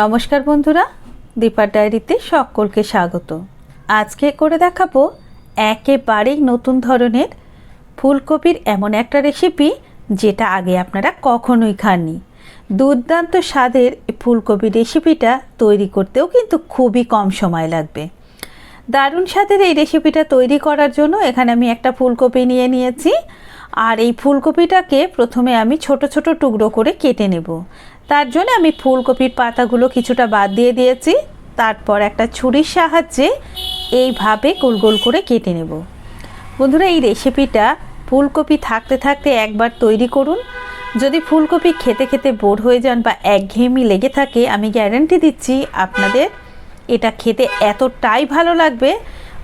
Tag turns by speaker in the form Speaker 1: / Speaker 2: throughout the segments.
Speaker 1: নমস্কার বন্ধুরা, দীপার ডায়েরিতে সকলকে স্বাগত। আজকে করে দেখাবো একেবারেই নতুন ধরনের ফুলকপির এমন একটা রেসিপি যেটা আগে আপনারা কখনোই খাননি। দুর্দান্ত স্বাদের এই ফুলকপির রেসিপিটা তৈরি করতেও কিন্তু খুবই কম সময় লাগবে। দারুণ স্বাদের এই রেসিপিটা তৈরি করার জন্য এখানে আমি একটা ফুলকপি নিয়ে নিয়েছি। আর এই ফুলকপিটাকে প্রথমে আমি ছোট ছোট টুকরো করে কেটে নেব। তার জন্য আমি ফুলকপির পাতাগুলো কিছুটা বাদ দিয়ে দিয়েছি। তারপর একটা ছুরির সাহায্যে এইভাবে গোল গোল করে কেটে নেব। বন্ধুরা, এই রেসিপিটা ফুলকপি থাকতে থাকতে একবার তৈরি করুন। যদি ফুলকপি খেতে খেতে বোর হয়ে যান বা একঘেয়েমি লেগে থাকে, আমি গ্যারেন্টি দিচ্ছি আপনাদের, এটা খেতে এতটাই ভালো লাগবে।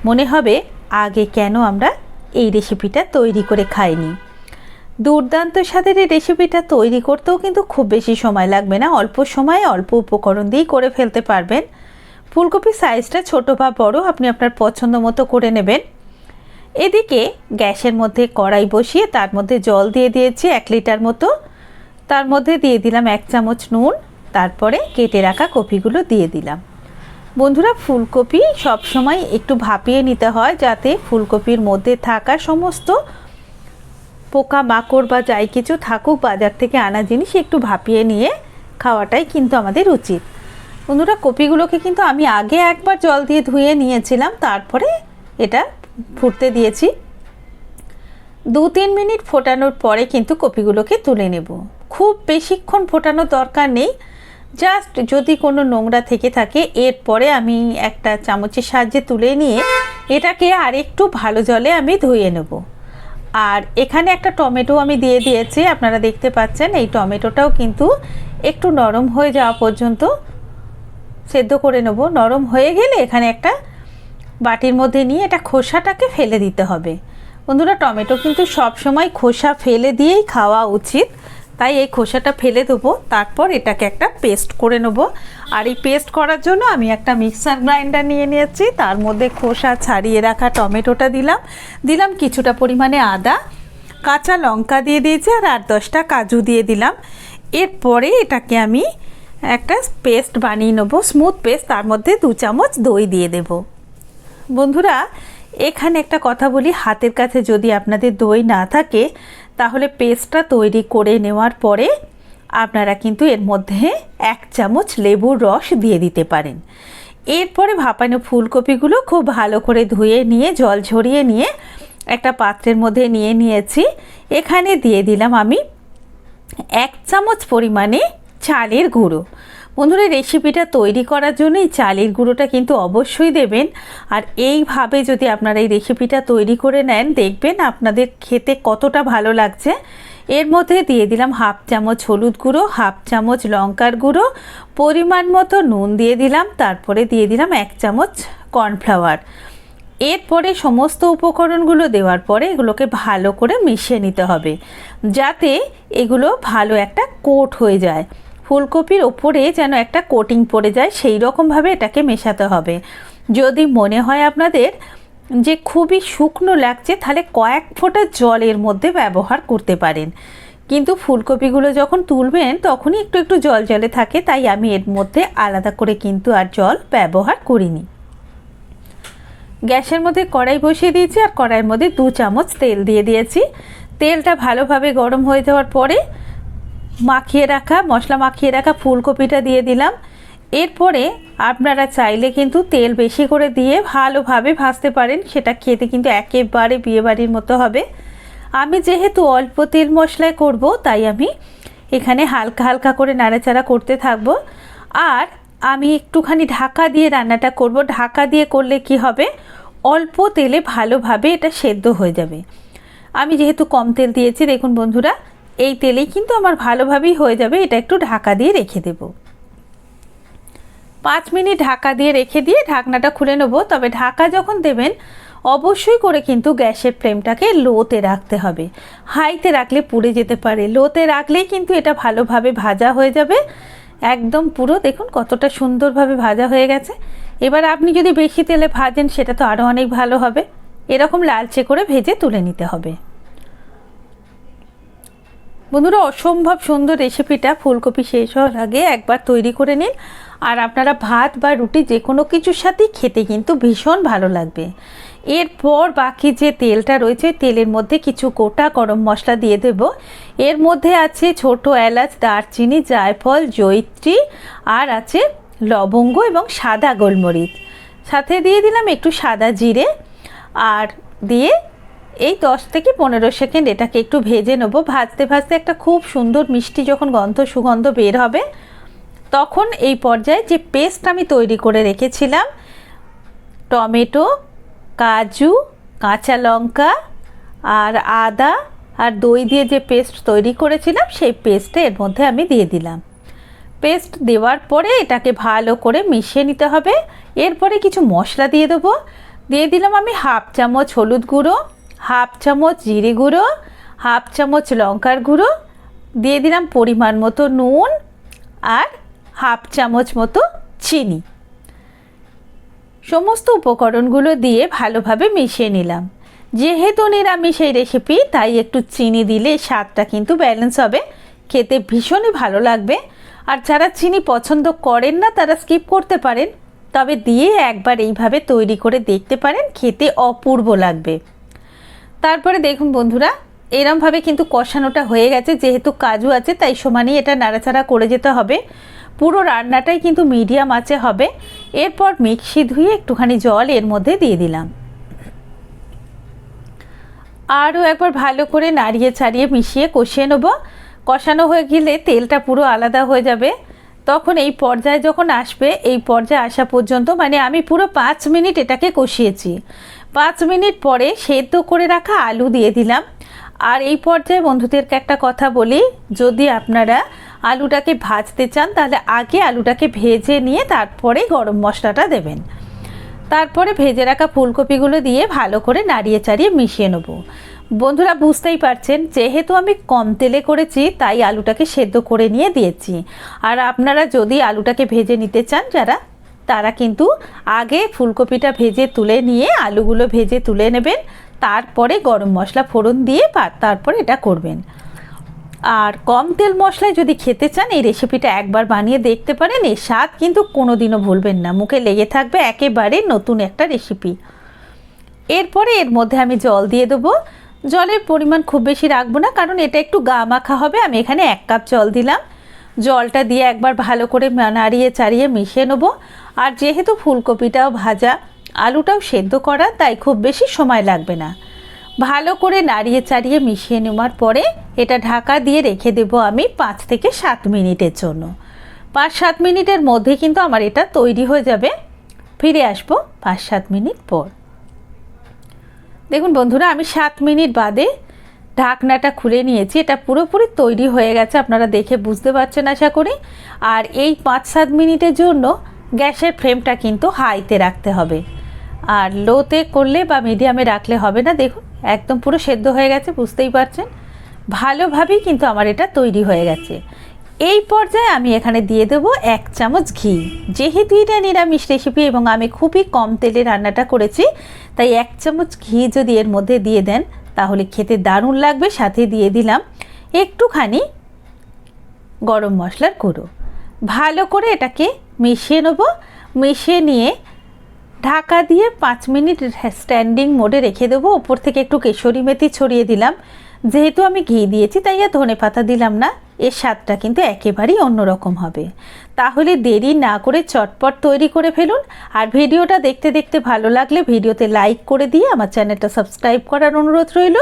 Speaker 1: মনে হবে আগে কেন আমরা এই রেসিপিটা তৈরি করে খাইনি। দুর্দান্ত স্বাদের এই রেসিপিটা তৈরি করতেও কিন্তু খুব বেশি সময় লাগবে না। অল্প সময়ে অল্প উপকরণ দিয়েই করে ফেলতে পারবেন। ফুলকপির সাইজটা ছোট বা বড়, আপনি আপনার পছন্দ মতো করে নেবেন। এদিকে গ্যাসের মধ্যে কড়াই বসিয়ে তার মধ্যে জল দিয়ে দিয়েছি এক লিটার মতো। তার মধ্যে দিয়ে দিলাম এক চামচ নুন। তারপরে কেটে রাখা কপিগুলো দিয়ে দিলাম। বন্ধুরা, ফুলকপি সবসময় একটু ভাপিয়ে নিতে হয় যাতে ফুলকপির মধ্যে থাকা সমস্ত পোকা মাকড় বা যাই কিছু থাকুক, বাজার থেকে আনা জিনিস একটু ভাপিয়ে নিয়ে খাওয়াটাই কিন্তু আমাদের উচিত। বন্ধুরা, কপিগুলোকে কিন্তু আমি আগে একবার জল দিয়ে ধুয়ে নিয়েছিলাম, তারপরে এটা ফুটতে দিয়েছি। দু তিন মিনিট ফোটানোর পরে কিন্তু কপিগুলোকে তুলে নেব। খুব বেশিক্ষণ ফোটানোর দরকার নেই। জাস্ট যদি কোনো নোংরা থেকে থাকে, এরপরে আমি একটা চামচের সাহায্যে তুলে নিয়ে এটাকে আর একটু ভালো জলে আমি ধুয়ে নেব। আর এখানে একটা টমেটো আমি দিয়ে দিয়েছি, আপনারা দেখতে পাচ্ছেন, এই টমেটোটাও কিন্তু একটু নরম হয়ে যাওয়া পর্যন্ত সেদ্ধ করে নেব। নরম হয়ে গেলে এখানে একটা বাটির মধ্যে নিয়ে এটা খোসাটাকে ফেলে দিতে হবে। বন্ধুরা, টমেটো কিন্তু সব সময় খোসা ফেলে দিয়েই খাওয়া উচিত। তাই এই খোসাটা ফেলে দেবো, তারপর এটাকে একটা পেস্ট করে নেব। আর এই পেস্ট করার জন্য আমি একটা মিক্সার গ্রাইন্ডার নিয়ে নিয়েছি, তার মধ্যে খোসা ছাড়িয়ে রাখা টমেটোটা দিলাম। দিলাম কিছুটা পরিমাণে আদা, কাঁচা লঙ্কা দিয়ে দিয়েছি আর আট দশটা কাজু দিয়ে দিলাম। এরপরে এটাকে আমি একটা পেস্ট বানিয়ে নেব, স্মুথ পেস্ট, তার মধ্যে দু চামচ দই দিয়ে দেব। বন্ধুরা, এখানে একটা কথা বলি, হাতের কাছে যদি আপনাদের দই না থাকে তাহলে পেস্টটা তৈরি করে নেওয়ার পরে আপনারা কিন্তু এর মধ্যে এক চামচ লেবুর রস দিয়ে দিতে পারেন। এরপরে ভাপানো ফুলকপিগুলো খুব ভালো করে ধুয়ে নিয়ে, জল ঝরিয়ে নিয়ে একটা পাত্রের মধ্যে নিয়ে নিয়েছি। এখানে দিয়ে দিলাম আমি এক চামচ পরিমাণে চালের গুঁড়ো। বন্ধুরা রেসিপিটা তৈরি করার জন্য এই চালের গুঁড়োটা কিন্তু অবশ্যই দেবেন। আর এইভাবে যদি আপনারা এই রেসিপিটা তৈরি করে নেন, দেখবেন আপনাদের খেতে কতটা ভালো লাগছে। এর মধ্যে দিয়ে দিলাম হাফ চামচ হলুদ গুঁড়ো, হাফ চামচ লঙ্কার গুঁড়ো, পরিমাণ মতো নুন দিয়ে দিলাম, তারপরে দিয়ে দিলাম এক চামচ কর্নফ্লাওয়ার। এরপরে সমস্ত উপকরণগুলো দেওয়ার পরে এগুলোকে ভালো করে মিশিয়ে নিতে হবে, যাতে এগুলো ভালো একটা কোট হয়ে যায়। ফুলকপির ওপরে যেন একটা কোটিং পড়ে যায়, সেই রকমভাবে এটাকে মেশাতে হবে। যদি মনে হয় আপনাদের যে খুবই শুকনো লাগছে, তাহলে কয়েক ফোঁটা জলের মধ্যে ব্যবহার করতে পারেন। কিন্তু ফুলকপিগুলো যখন তুলবেন, তখনই একটু একটু জল জলে থাকে, তাই আমি এর মধ্যে আলাদা করে কিন্তু আর জল ব্যবহার করিনি। গ্যাসের মধ্যে কড়াই বসিয়ে দিয়েছি, আর কড়াইয়ের মধ্যে দু চামচ তেল দিয়ে দিয়েছি। তেলটা ভালোভাবে গরম হয়ে যাওয়ার পরে মাখিয়ে রাখা, মশলা মাখিয়ে রাখা ফুলকপিটা দিয়ে দিলাম। এরপরে আপনারা চাইলে কিন্তু তেল বেশি করে দিয়ে ভালোভাবে ভাজতে পারেন। সেটা খেতে কিন্তু একেবারে বিয়েবাড়ির মতো হবে। আমি যেহেতু অল্প তেল মশলায় করব, তাই আমি এখানে হালকা হালকা করে নাড়াচাড়া করতে থাকব। আর আমি একটুখানি ঢাকা দিয়ে রান্নাটা করব। ঢাকা দিয়ে করলে কি হবে? অল্প তেলে ভালোভাবে এটা সেদ্ধ হয়ে যাবে। আমি যেহেতু কম তেল দিয়েছি, দেখুন বন্ধুরা এই তেলেই কিন্তু আমার ভালোভাবেই হয়ে যাবে, এটা একটু ঢাকা দিয়ে রেখে দেব। পাঁচ মিনিট ঢাকা দিয়ে রেখে দিয়ে ঢাকনাটা খুলে নেব, তবে ঢাকা যখন দেবেন, অবশ্যই করে কিন্তু গ্যাসের ফ্লেমটাকে লোতে রাখতে হবে। হাইতে রাখলে পুড়ে যেতে পারে, লোতে রাখলেই কিন্তু এটা ভালোভাবে ভাজা হয়ে যাবে। একদম পুরো, দেখুন কতটা সুন্দরভাবে ভাজা হয়ে গেছে। এবার আপনি যদি বেশি তেলে ভাজেন, সেটা তো আরও অনেক ভালো হবে। এরকম লালচে করে ভেজে তুলে নিতে হবে। বন্ধুরা, অসম্ভব সুন্দর রেসিপিটা ফুলকপি শেষ হওয়ার আগে একবার তৈরি করে নিন। আর আপনারা ভাত বা রুটি যে কোনো কিছুর সাথেই খেতে কিন্তু ভীষণ ভালো লাগবে। এরপর বাকি যে তেলটা রয়েছে, তেলের মধ্যে কিছু গোটা গরম মশলা দিয়ে দেব। এর মধ্যে আছে ছোট এলাচ, দারচিনি, জায়ফল জৈত্রী আর আছে লবঙ্গ এবং সাদা গোলমরিচ। সাথে দিয়ে দিলাম একটু সাদা জিরে। আর দিয়ে এই দশ থেকে পনেরো সেকেন্ড এটাকে একটু ভেজে নেব। ভাজতে ভাজতে একটা খুব সুন্দর মিষ্টি যখন গন্ধ, সুগন্ধ বের হবে, তখন এই পর্যায়ে যে পেস্ট আমি তৈরি করে রেখেছিলাম, টমেটো, কাজু, কাঁচা লঙ্কা আর আদা আর দই দিয়ে যে পেস্ট তৈরি করেছিলাম, সেই পেস্টটা এর মধ্যে আমি দিয়ে দিলাম। পেস্ট দেওয়ার পরে এটাকে ভালো করে মিশিয়ে নিতে হবে। এরপরে কিছু মশলা দিয়ে দেবো। দিয়ে দিলাম আমি হাফ চামচ হলুদ গুঁড়ো হাফ চামচ জিরে গুঁড়ো, হাফ চামচ লঙ্কার গুঁড়ো, দিয়ে দিলাম পরিমাণ মতো নুন আর হাফ চামচ মতো চিনি। সমস্ত উপকরণগুলো দিয়ে ভালোভাবে মিশিয়ে নিলাম। যেহেতু নিরামিষ এই রেসিপি তাই একটু চিনি দিলে স্বাদটা কিন্তু ব্যালেন্স হবে। খেতে ভীষণই ভালো লাগবে। আর যারা চিনি পছন্দ করেন না, তারা স্কিপ করতে পারেন। তবে দিয়ে একবার এইভাবে তৈরি করে দেখতে পারেন, খেতে অপূর্ব লাগবে। তারপরে দেখুন বন্ধুরা, এরমভাবে কিন্তু কষানোটা হয়ে গেছে, যেহেতু কাজু আছে, তাই সমানই এটা নাড়াচাড়া করে যেতে হবে। পুরো রান্নাটাই কিন্তু মিডিয়াম আছে হবে। এরপর মিক্সি ধুয়ে একটুখানি জল এর মধ্যে দিয়ে দিলাম। আরও একবার ভালো করে নাড়িয়ে ছাড়িয়ে মিশিয়ে কষিয়ে নেব। কষানো হয়ে গেলে তেলটা পুরো আলাদা হয়ে যাবে। তখন এই পর্যায়ে যখন আসবে, এই পর্যায়ে আসা পর্যন্ত মানে আমি পুরো পাঁচ মিনিট এটাকে কষিয়েছি। পাঁচ মিনিট পরে সেদ্ধ করে রাখা আলু দিয়ে দিলাম। আর এই পর্যায়ে বন্ধুদেরকে একটা কথা বলি, যদি আপনারা আলুটাকে ভাজতে চান, তাহলে আগে আলুটাকে ভেজে নিয়ে তারপরে গরম মশলাটা দেবেন। তারপরে ভেজে রাখা ফুলকপিগুলো দিয়ে ভালো করে নাড়িয়ে চাড়িয়ে মিশিয়ে নেব। বন্ধুরা বুঝতেই পারছেন, যেহেতু আমি কম তেলে করেছি, তাই আলুটাকে সেদ্ধ করে নিয়ে দিয়েছি। আর আপনারা যদি আলুটাকে ভেজে নিতে চান, যারা তারা কিন্তু আগে ফুলকপিটা ভেজে তুলে নিয়ে আলুগুলো ভেজে তুলে নেবেন, তারপরে গরম মশলা ফোড়ন দিয়ে তারপরে এটা করবেন। আর কম তেল মশলায় যদি খেতে চান, এই রেসিপিটা একবার বানিয়ে দেখতে পারেন। এর স্বাদ কিন্তু কোনো দিনও ভুলবেন না। মুখে লেগে থাকবে একেবারে নতুন একটা রেসিপি। এরপরে এর মধ্যে আমি জল দিয়ে দেবো। জলের পরিমাণ খুব বেশি রাখব না, কারণ এটা একটু গা মাখা হবে। আমি এখানে এক কাপ জল দিলাম। জলটা দিয়ে একবার ভালো করে নাড়িয়ে চাড়িয়ে মিশিয়ে নেব। আর যেহেতু ফুলকপিটাও ভাজা, আলুটাও সেদ্ধ করা, তাই খুব বেশি সময় লাগবে না। ভালো করে নাড়িয়ে চাড়িয়ে মিশিয়ে নেওয়ার পরে এটা ঢাকা দিয়ে রেখে দেব আমি পাঁচ থেকে সাত মিনিটের জন্য। পাঁচ সাত মিনিটের মধ্যে কিন্তু আমার এটা তৈরি হয়ে যাবে। ফিরে আসব পাঁচ সাত মিনিট পর। দেখুন বন্ধুরা, আমি সাত মিনিট বাদে ঢাকনাটা খুলে নিয়েছি। এটা পুরোপুরি তৈরি হয়ে গেছে, আপনারা দেখে বুঝতে পারছেন আশা করি। আর এই পাঁচ সাত মিনিটের জন্য গ্যাসের ফ্লেমটা কিন্তু হাইতে রাখতে হবে। আর লোতে করলে বা মিডিয়ামে রাখলে হবে না। দেখুন, একদম পুরো সেদ্ধ হয়ে গেছে, বুঝতেই পারছেন। ভালোভাবেই কিন্তু আমার এটা তৈরি হয়ে গেছে। এই পর্যায়ে আমি এখানে দিয়ে দেব এক চামচ ঘি। যেহেতু এটা নিরামিষ রেসিপি এবং আমি খুবই কম তেলে রান্নাটা করেছি, তাই এক চামচ ঘি যদি এর মধ্যে দিয়ে দেন তাহলে খেতে দারুণ লাগবে, সাথে দিয়ে দিলাম একটুখানি গরম মশলার গুঁড়ো। ভালো করে এটাকে মিশিয়ে নেব। মিশিয়ে নিয়ে ঢাকা দিয়ে পাঁচ মিনিট স্ট্যান্ডিং মোডে রেখে দেবো। ওপর থেকে একটু কেশরি মেথি ছড়িয়ে দিলাম। যেহেতু আমি ঘি দিয়েছি, তাই আর ধনে পাতা দিলাম না। এর স্বাদটা কিন্তু একেবারেই অন্যরকম হবে। তাহলে দেরি না করে চটপট তৈরি করে ফেলুন। আর ভিডিওটা দেখতে দেখতে ভালো লাগলে ভিডিওতে লাইক করে দিয়ে আমার চ্যানেলটা সাবস্ক্রাইব করার অনুরোধ রইল।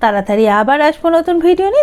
Speaker 1: তাড়াতাড়ি আবার আসব নতুন ভিডিও নিয়ে।